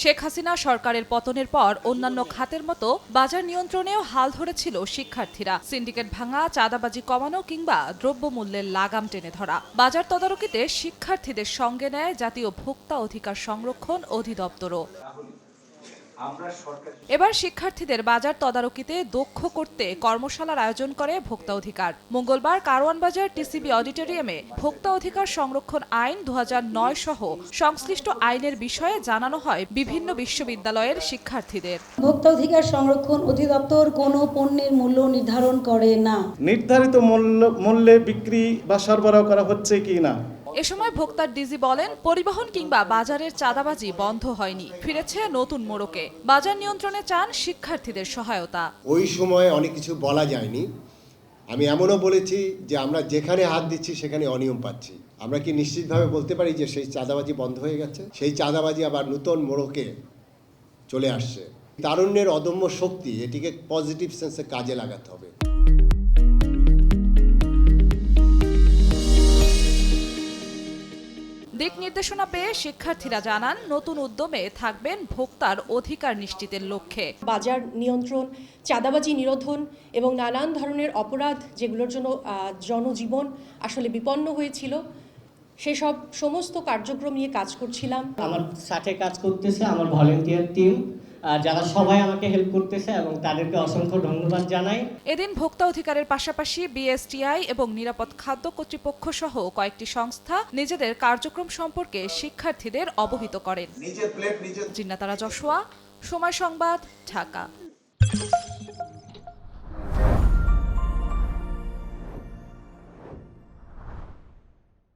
শেখ হাসিনা সরকারের পতনের পর অন্যান্য খাতের মতো বাজার নিয়ন্ত্রণেও হাল ধরেছিল শিক্ষার্থীরা। সিন্ডিকেট ভাঙা, চাঁদাবাজি কমানো কিংবা দ্রব্যমূল্যের লাগাম টেনে ধরা। বাজার তদারকিতে শিক্ষার্থীদের সঙ্গে নেয় জাতীয় ভোক্তা অধিকার সংরক্ষণ অধিদপ্তরও। এবার শিক্ষার্থীদের বাজার তদারকিতে দক্ষ করতে কর্মশালার আয়োজন করে ভোক্তা অধিকার। মঙ্গলবার কারওয়ান বাজার টিসিবি অডিটোরিয়ামে ভোক্তা অধিকার সংরক্ষণ আইন দু সহ সংশ্লিষ্ট আইনের বিষয়ে জানানো হয় বিভিন্ন বিশ্ববিদ্যালয়ের শিক্ষার্থীদের। ভোক্তা অধিকার সংরক্ষণ অধিদপ্তর কোনো পণ্যের মূল্য নির্ধারণ করে না। নির্ধারিত মূল্য মূল্যে বিক্রি বা সরবরাহ করা হচ্ছে কি না? এ সময় ভোক্তার ডিজি বলেন, পরিবহন কিংবা বাজারের চাঁদাবাজি বন্ধ হয়নি। ফিরেছে নতুন মোড়কে। বাজার নিয়ন্ত্রণে চান শিক্ষার্থীদের সহায়তা। ওই সময় অনেক কিছু বলা যায়নি। আমি এমনও বলেছি যে আমরা যেখানে হাত দিচ্ছি, সেখানে অনিয়ম পাচ্ছি। আমরা কি নিশ্চিতভাবে বলতে পারি যে সেই চাঁদাবাজি বন্ধ হয়ে গেছে? সেই চাঁদাবাজি আবার নতুন মোড়কে চলে আসছে। তারুণ্যের অদম্য শক্তি এটিকে পজিটিভ সেন্সে কাজে লাগাতে হবে। দিক নির্দেশনা পেয়ে শিক্ষার্থীরা জানান নতুন উদ্যমে থাকবেন ভোক্তার অধিকার নিশ্চিতের লক্ষ্যে। বাজার নিয়ন্ত্রণ চাঁদাবাজি নিরোধন এবং নানান ধরনের অপরাধ যেগুলোর জন্য আহ, জনজীবন আসলে বিপন্ন হয়েছিল সেসব সমস্ত কার্যক্রম নিয়ে কাজ করছিলাম। আমার সাথে কাজ করতেছে আমার ভলেন্টিয়ার টিম যারা সবাই আমাকে হেল্প করতেছে এবং তাদেরকে অসংখ্য ধন্যবাদ জানাই। এদিন ভোক্তা অধিকারের পাশাপাশি বিএসটিআই এবং নিরাপদ খাদ্য কর্তৃপক্ষ সহ কয়েকটি সংস্থা নিজেদের কার্যক্রম সম্পর্কে শিক্ষার্থীদের অবহিত করেন। জিন্নাতারা যশোয়া সময় সংবাদ ঢাকা।